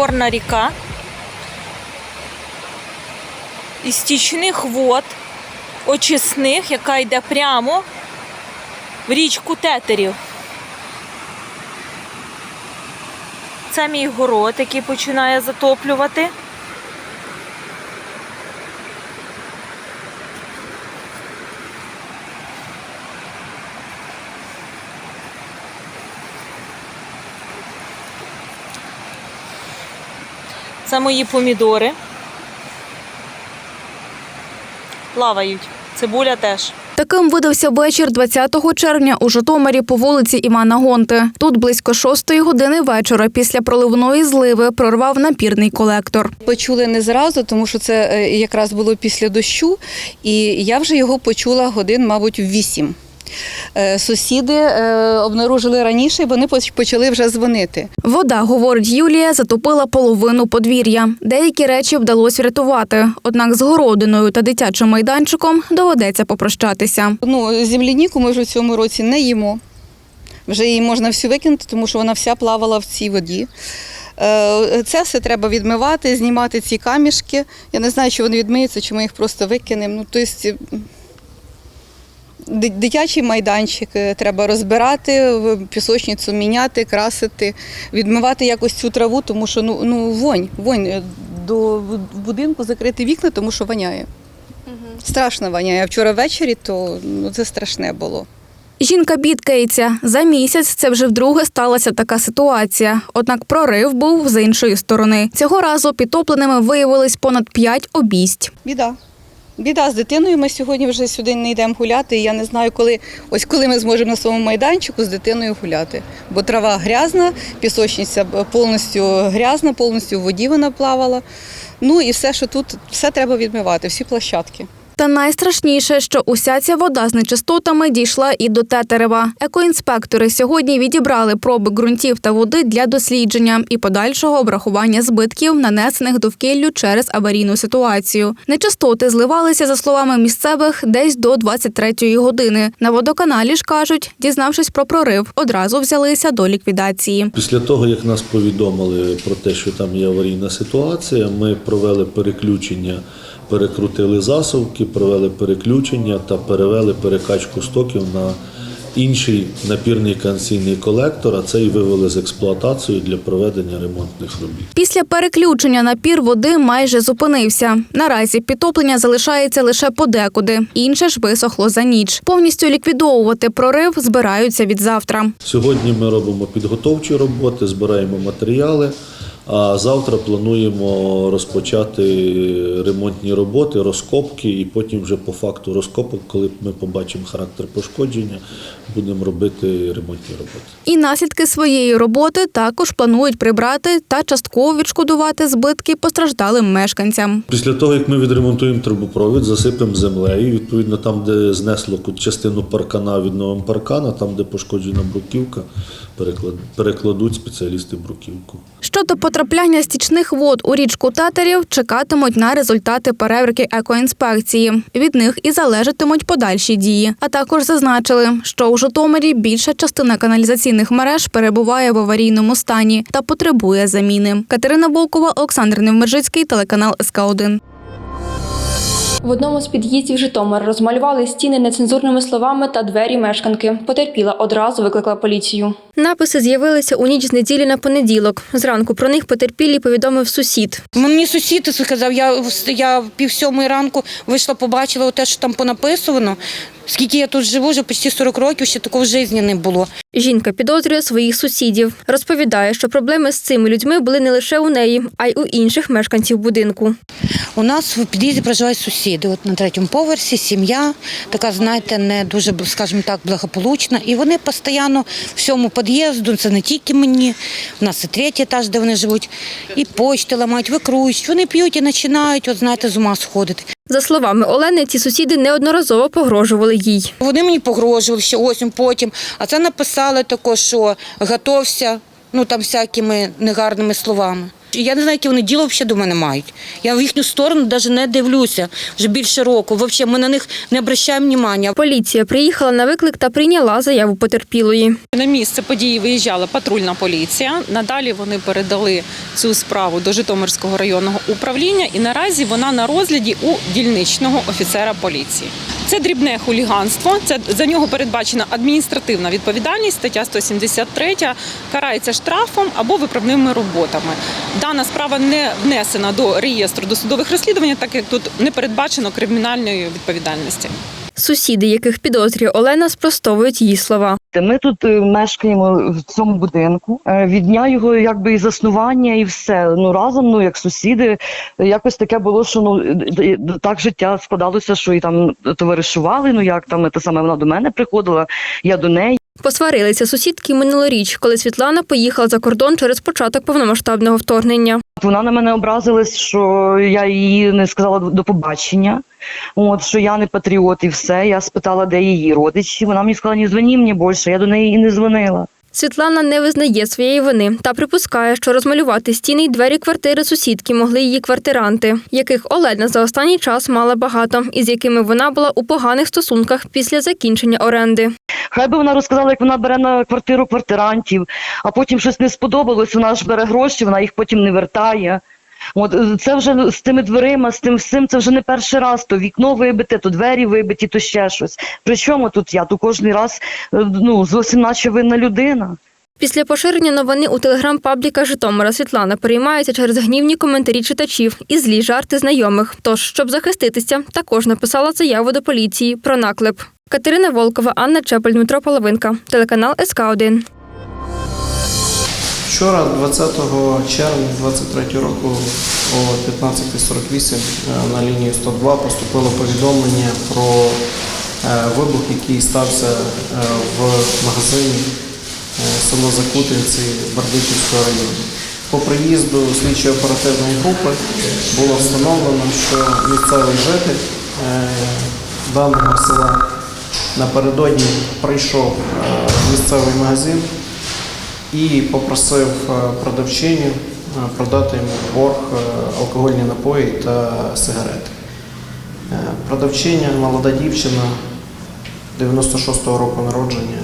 горна ріка. Із стічних вод, очисних, яка йде прямо в річку Тетерів. Це мій город, який починає затоплювати. Це мої помідори. Плавають. Цибуля теж. Таким видався вечір 20 червня у Житомирі по вулиці Івана Гонти. Тут близько 6 години вечора після проливної зливи прорвав напірний колектор. Почули не зразу, тому що це е, якраз було після дощу, і я вже його почула годин, мабуть, в вісім. Е, Сусіди е, обнаружили раніше, і вони почали вже дзвонити. Вода, говорить Юлія, затопила половину подвір'я. Деякі речі вдалося врятувати. Однак з городиною та дитячим майданчиком доведеться попрощатися. Ну, земляніку ми вже в цьому році не їмо. Вже її можна всю викинути, тому що вона вся плавала в цій воді. Е, Це все треба відмивати, знімати ці камішки. Я не знаю, чи вони відмиються, чи ми їх просто викинемо. Ну, тобто, дитячий майданчик е, треба розбирати, пісочницю міняти, красити, відмивати якось цю траву, тому що ну, ну вонь, вонь е, до будинку закрити вікна, тому що воняє. Страшно воняє. А вчора ввечері то ну, це страшне було. Жінка бідкається. За місяць це вже вдруге сталася така ситуація. Однак прорив був з іншої сторони. Цього разу підтопленими виявились понад п'ять обість. Біда. Біда з дитиною. Ми сьогодні вже сюди не йдемо гуляти. І я не знаю, коли ось коли ми зможемо на своєму майданчику з дитиною гуляти. Бо трава грязна, пісочниця повністю грязна, повністю в воді вона плавала. Ну і все, що тут, все треба відмивати, всі площадки. Та найстрашніше, що уся ця вода з нечистотами дійшла і до Тетерева. Екоінспектори сьогодні відібрали проби ґрунтів та води для дослідження і подальшого обрахування збитків, нанесених довкіллю через аварійну ситуацію. Нечистоти зливалися, за словами місцевих, десь до 23-ї години. На водоканалі ж кажуть, дізнавшись про прорив, одразу взялися до ліквідації. Після того, як нас повідомили про те, що там є аварійна ситуація, ми провели переключення, перекрутили засувки, провели переключення та перевели перекачку стоків на інший напірний канційний колектор, а це і вивели з експлуатації для проведення ремонтних робіт. Після переключення напір води майже зупинився. Наразі підтоплення залишається лише подекуди, інше ж висохло за ніч. Повністю ліквідовувати прорив збираються від завтра. Сьогодні ми робимо підготовчі роботи, збираємо матеріали. А завтра плануємо розпочати ремонтні роботи, розкопки, і потім вже по факту розкопок, коли ми побачимо характер пошкодження, будемо робити ремонтні роботи. І наслідки своєї роботи також планують прибрати та частково відшкодувати збитки постраждалим мешканцям. Після того, як ми відремонтуємо трубопровід, засипемо землею. Відповідно, там, де знесло частину паркана, відновимо паркана, там, де пошкоджена бруківка, перекладуть спеціалісти бруківку. Щодо потрапляння стічних вод у річку Тетерів, чекатимуть на результати перевірки екоінспекції. Від них і залежатимуть подальші дії. А також зазначили, що у Житомирі більша частина каналізаційних мереж перебуває в аварійному стані та потребує заміни. Катерина Волкова, Олександр Невмержицький, телеканал СК 1 В одному з під'їздів Житомир розмалювали стіни нецензурними словами та двері мешканки. Потерпіла одразу викликала поліцію. Написи з'явилися у ніч з неділі на понеділок. Зранку про них потерпілі повідомив сусід. Мені сусід сказав, я, я пів сьомої ранку вийшла, побачила те, що там понаписано. Скільки я тут живу, вже почти 40 років, ще такого в житті не було. Жінка підозрює своїх сусідів. Розповідає, що проблеми з цими людьми були не лише у неї, а й у інших мешканців будинку. У нас в під'їзді проживають сусіди. От на третьому поверсі сім'я, така, знаєте, не дуже, скажімо так, благополучна. І вони постійно всьому під'їзду, це не тільки мені, у нас і третій етаж, де вони живуть, і почти ламають, викрують. Вони п'ють і починають, от знаєте, з ума сходити. За словами Олени, ці сусіди неодноразово погрожували їй. Вони мені погрожували ще ось потім, а це написали також, що готовся, ну там всякими негарними словами. Я не знаю, які вони діло взагалі до мене мають. Я в їхню сторону навіть не дивлюся вже більше року. Взагалі, ми на них не обращаємо уваги. Поліція приїхала на виклик та прийняла заяву потерпілої. На місце події виїжджала патрульна поліція. Надалі вони передали цю справу до Житомирського районного управління, і наразі вона на розгляді у дільничного офіцера поліції. Це дрібне хуліганство. Це за нього передбачена адміністративна відповідальність. Стаття 173 карається штрафом або виправними роботами. Дана справа не внесена до реєстру досудових розслідувань, так як тут не передбачено кримінальної відповідальності. Сусіди, яких підозрює Олена, спростовують її слова. Ми тут е, мешкаємо в цьому будинку. Е, Від дня його якби і заснування, і все. Ну разом, ну як сусіди, якось таке було, що ну так життя складалося, що і там товаришували. Ну як там те саме вона до мене приходила, я до неї. Посварилися сусідки минулоріч, коли Світлана поїхала за кордон через початок повномасштабного вторгнення. Вона на мене образилась, що я її не сказала до побачення. От що я не патріот, і все. Я спитала, де її родичі. Вона мені сказала, не дзвоні мені більше. Я до неї і не дзвонила. Світлана не визнає своєї вини та припускає, що розмалювати стіни й двері квартири сусідки могли її квартиранти, яких Олена за останній час мала багато, і з якими вона була у поганих стосунках після закінчення оренди. Хай би вона розказала, як вона бере на квартиру квартирантів, а потім щось не сподобалось, вона ж бере гроші, вона їх потім не вертає. От е, це вже з тими дверима, з тим всім, це вже не перший раз. То вікно вибите, то двері вибиті, то ще щось. Причому тут я? Тут кожен раз е, ну, зовсім наче винна людина. Після поширення новини у телеграм-пабліка Житомира Світлана переймається через гнівні коментарі читачів і злі жарти знайомих. Тож, щоб захиститися, також написала заяву до поліції про наклеп. Катерина Волкова, Анна Чепель, Дмитро Половинка, телеканал СК 1 Вчора, 20 червня 2023 року о 15.48 е, на лінію 102 поступило повідомлення про е, вибух, який стався е, в магазині село Закутинці району. По приїзду слідчої оперативної групи було встановлено, що місцевий житель даного села напередодні прийшов в місцевий магазин і попросив е, продавчиню е, продати йому борг е, алкогольні напої та сигарети. Продавчиня, молода дівчина 96-го року народження,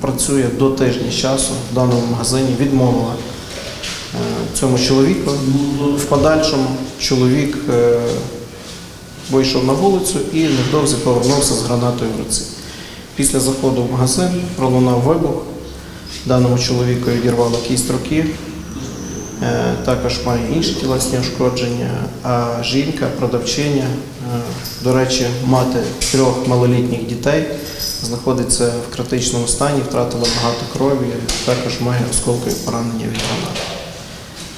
працює до тижня часу в даному магазині, відмовила цьому чоловіку. В подальшому чоловік вийшов на вулицю і невдовзі повернувся з гранатою в руці. Після заходу в магазин пролунав вибух. Даному чоловіку відірвало кість руки, Е, також має інші тілесні ушкодження. А жінка, продавчиня, е, до речі, мати трьох малолітніх дітей, знаходиться в критичному стані, втратила багато крові, також має осколкові поранення від гранати.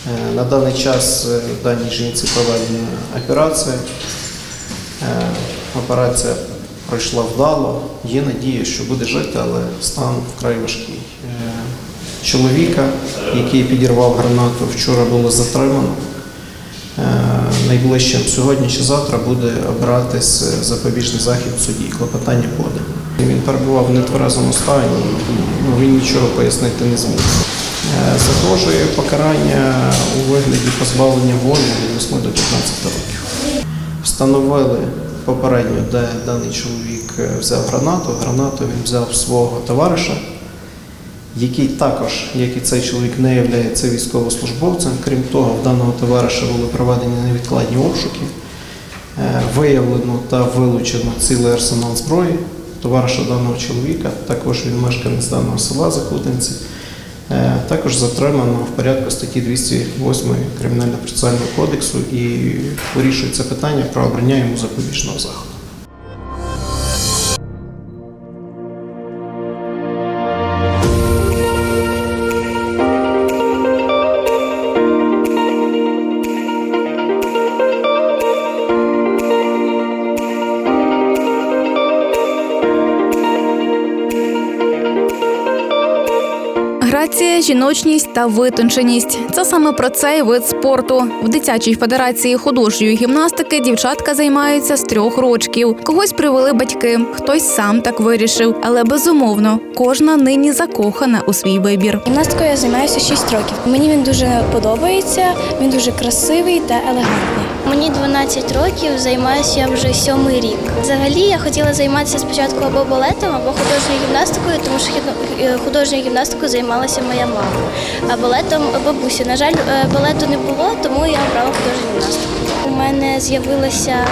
Е, На даний час даній жінці проведена операція. Операція пройшла вдало. Є надія, що буде жити, але стан вкрай важкий. Е, Чоловіка, який підірвав гранату, вчора було затримано. Е, Найближчим сьогодні чи завтра буде обиратись е, запобіжний захід в суді. Клопотання подано. Він перебував в нетверезому стані, ну, він нічого пояснити не зміг. Загрожує покарання у вигляді позбавлення волі від 8 до 15 років. Встановили попередньо, де даний чоловік е, взяв гранату. Гранату він взяв свого товариша, який також, як і цей чоловік, не є військовослужбовцем. Крім того, в даного товариша були проведені невідкладні обшуки. Е, Виявлено та вилучено цілий арсенал зброї товариша даного чоловіка. Також він мешканець даного села Закутинці. Е, Також затримано в порядку статті 208 Кримінально-процесуального кодексу і вирішується питання про обрання йому запобіжного заходу. Мотивація, жіночність та витонченість це саме про цей вид спорту. В дитячій федерації художньої гімнастики дівчатка займаються з трьох рочків. Когось привели батьки, хтось сам так вирішив. Але безумовно, кожна нині закохана у свій вибір. Гімнастикою я займаюся 6 років. Мені він дуже подобається, він дуже красивий та елегантний. Мені 12 років, займаюся я вже сьомий рік. Взагалі я хотіла займатися спочатку або балетом, або художньою гімнастикою, тому що е, художньою гімнастикою займалася моя мама. А балетом бабуся. На жаль, е, балету не було, тому я обрала художню гімнастику. У мене з'явилася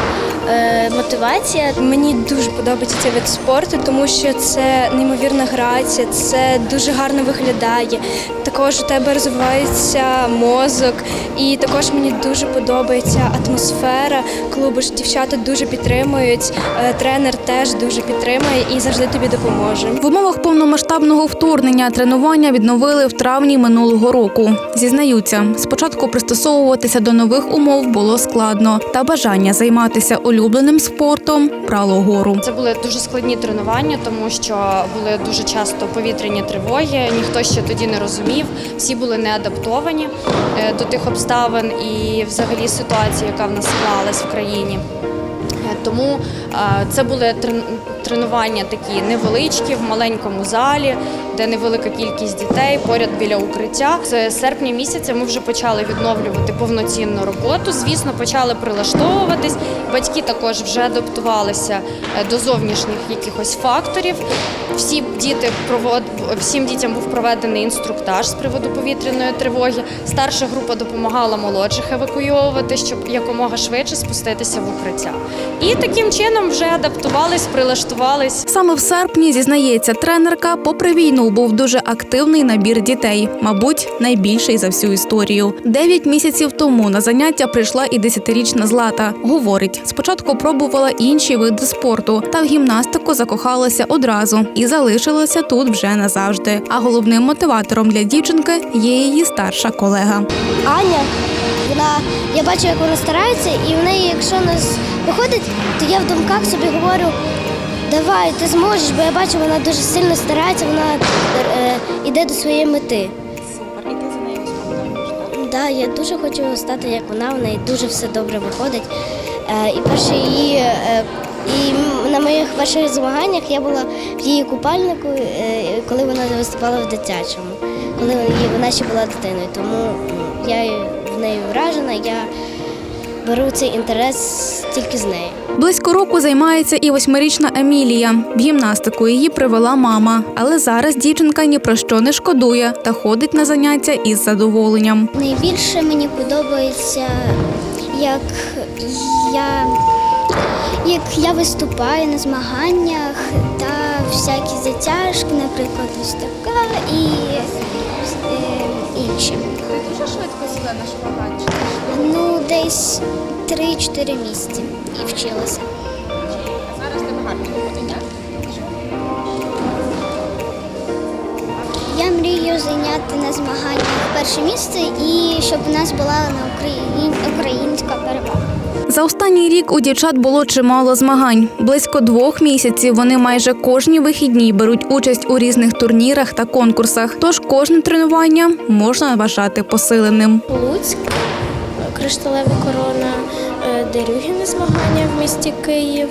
мотивація. Мені дуже подобається цей вид спорту, тому що це неймовірна грація, це дуже гарно виглядає. Також у тебе розвивається мозок, і також мені дуже подобається атмосфера клубу. ж Дівчата дуже підтримують. е, Тренер теж дуже підтримує і завжди тобі допоможе. В умовах повномасштабного вторгнення тренування відновили в травні минулого року. Зізнаються, спочатку пристосовуватися до нових умов було складно, та бажання займатися улюбленим спортом брало гору. Це були дуже складні тренування, тому що були дуже часто повітряні тривоги. Ніхто ще тоді не розумів. Всі були не адаптовані е, до тих обставин і взагалі ситуації, яка в нас склалась в країні. Е, Тому е, це були тренування такі невеличкі в маленькому залі, де невелика кількість дітей поряд біля укриття. З серпня місяця ми вже почали відновлювати повноцінну роботу. Звісно, почали прилаштовуватись. Батьки також вже адаптувалися е, до зовнішніх якихось факторів. Всі діти провод... всім дітям був проведений інструктаж з приводу повітряної тривоги. Старша група допомагала молодших евакуйовувати, щоб якомога швидше спуститися в укриття. І таким чином вже адаптувались, прилаштувались. Саме в серпні зізнається тренерка, попри війну був дуже активний набір дітей, мабуть, найбільший за всю історію. Дев'ять місяців тому на заняття прийшла і десятирічна злата. Говорить, спочатку пробувала інші види спорту, та в гімнастику закохалася одразу і залишилася тут вже назавжди. А головним мотиватором для дівчинки є її старша колега. Аня, вона я бачу, як вона старається, і в неї, якщо у нас виходить, то я в думках собі говорю. Давай, ти зможеш, бо я бачу, вона дуже сильно старається, вона е, йде до своєї мети. Супер, і ти за нею Так, да, я дуже хочу стати як вона, в неї дуже все добре виходить. Е, і перше її, е, і на моїх перших змаганнях я була в її купальнику, е, коли вона виступала в дитячому, коли вона ще була дитиною. Тому я в неї вражена, я беру цей інтерес тільки з нею. Близько року займається і восьмирічна Емілія. В гімнастику її привела мама, але зараз дівчинка ні про що не шкодує та ходить на заняття із задоволенням. Найбільше мені подобається, як я, як я виступаю на змаганнях та всякі затяжки, наприклад, ось така і інші. Дуже швидко себе на шпагаті? Ну, десь 3-4 місяці і вчилася. Зараз тебе гарно виходить, так? Мрію зайняти на змаганнях перше місце і щоб у нас була на Україні українська перемога. За останній рік у дівчат було чимало змагань. Близько двох місяців вони майже кожні вихідні беруть участь у різних турнірах та конкурсах. Тож кожне тренування можна вважати посиленим. Луцьк, кришталева корона, е, Дерюгіни змагання в місті Київ,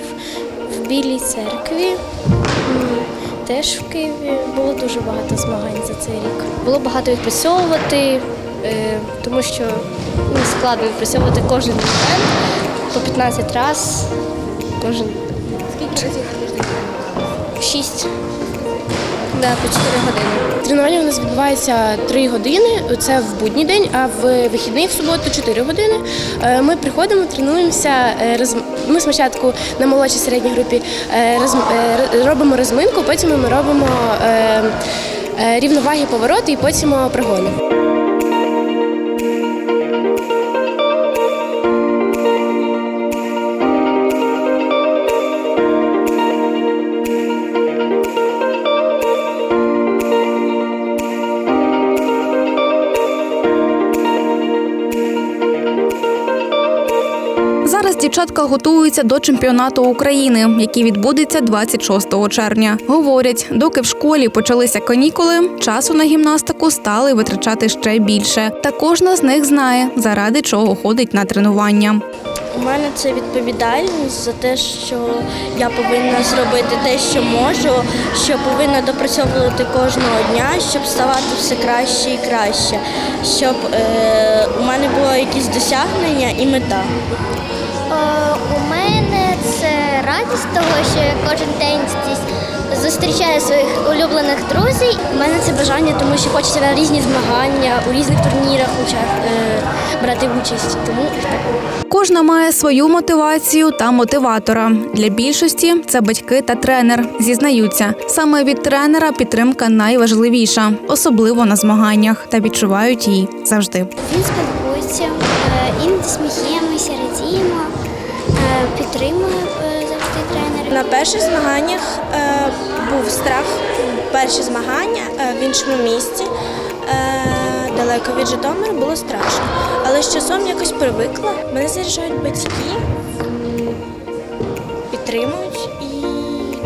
в Білій церкві. Теж в Києві було дуже багато змагань за цей рік. Було багато відпрацьовувати, е, тому що ну, складно відпрацьовувати кожен момент по 15 разів. Кожен скільки разів? Шість. Да, по 4 години. Тренування у нас відбувається 3 години. Це в будній день, а в вихідний в суботу 4 години. Е, Ми приходимо, тренуємося. Ми спочатку на молодшій середній групі е, е, робимо розминку, потім ми робимо е, рівноваги повороти і потім пригони. Дівчатка готуються до чемпіонату України, який відбудеться 26 червня. Говорять, доки в школі почалися канікули, часу на гімнастику стали витрачати ще більше. Та кожна з них знає, заради чого ходить на тренування. У мене це відповідальність за те, що я повинна зробити те, що можу, що повинна допрацьовувати кожного дня, щоб ставати все краще і краще, щоб е, у мене було якісь досягнення і мета. У мене це радість того, що я кожен день здесь зустрічаю своїх улюблених друзів. У мене це бажання, тому що хочеться на різні змагання, у різних турнірах е, брати участь. Тому так. Кожна має свою мотивацію та мотиватора. Для більшості це батьки та тренер. Зізнаються, саме від тренера підтримка найважливіша, особливо на змаганнях, та відчувають її завжди. Він спілкується, е, іноді сміємося, е, підтримує е, завжди тренер. На перших змаганнях е, був страх. Перші змагання е, в іншому місті, е, далеко від Житомира, було страшно. Але з часом якось привикла. Мене заряджають батьки, підтримують і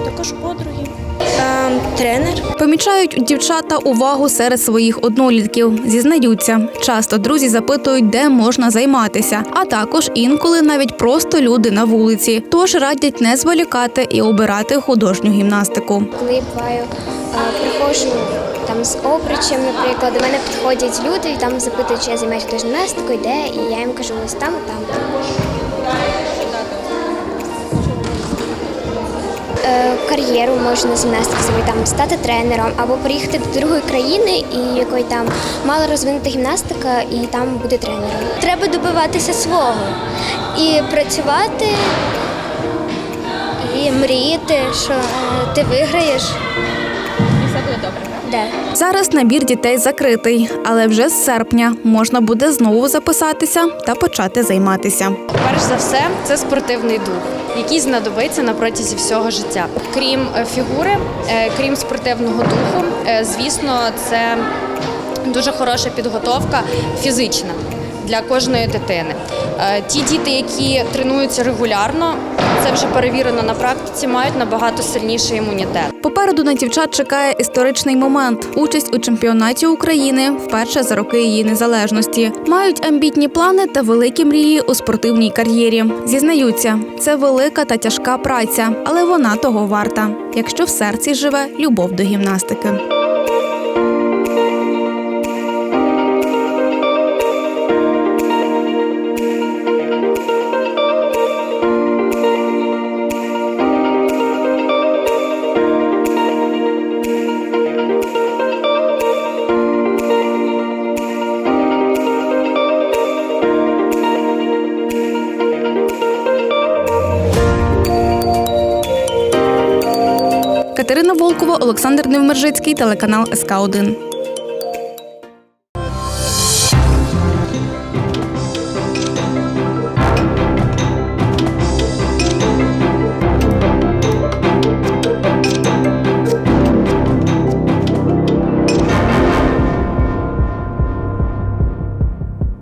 також подруги. Е, тренер. Помічають дівчата увагу серед своїх однолітків. Зізнаються, часто друзі запитують, де можна займатися, а також інколи навіть просто люди на вулиці. Тож радять не зволікати і обирати художню гімнастику. Коли я буваю, е, приходжу там з обручем, наприклад, до мене підходять люди і там запитують, чи я займаюся художньою гімнастикою, де, і я їм кажу, ось там, там. Кар'єру можна занести собі, там стати тренером або приїхати до другої країни, і якої там мало розвинута гімнастика, і там буде тренером. Треба добиватися свого і працювати, і мріяти, що е, ти виграєш. Так? Зараз набір дітей закритий, але вже з серпня можна буде знову записатися та почати займатися. Перш за все, це спортивний дух, який знадобиться на протязі всього життя. Крім е, фігури, е, крім спортивного духу, е, звісно, це дуже хороша підготовка фізична для кожної дитини. Е, Ті діти, які тренуються регулярно, це вже перевірено на практиці, мають набагато сильніший імунітет. Попереду на дівчат чекає історичний момент участь у чемпіонаті України вперше за роки її незалежності. Мають амбітні плани та великі мрії у спортивній кар'єрі. Зізнаються, це велика та тяжка праця, але вона того варта, якщо в серці живе любов до гімнастики. Катерина Волкова, Олександр Невмержицький, телеканал СК 1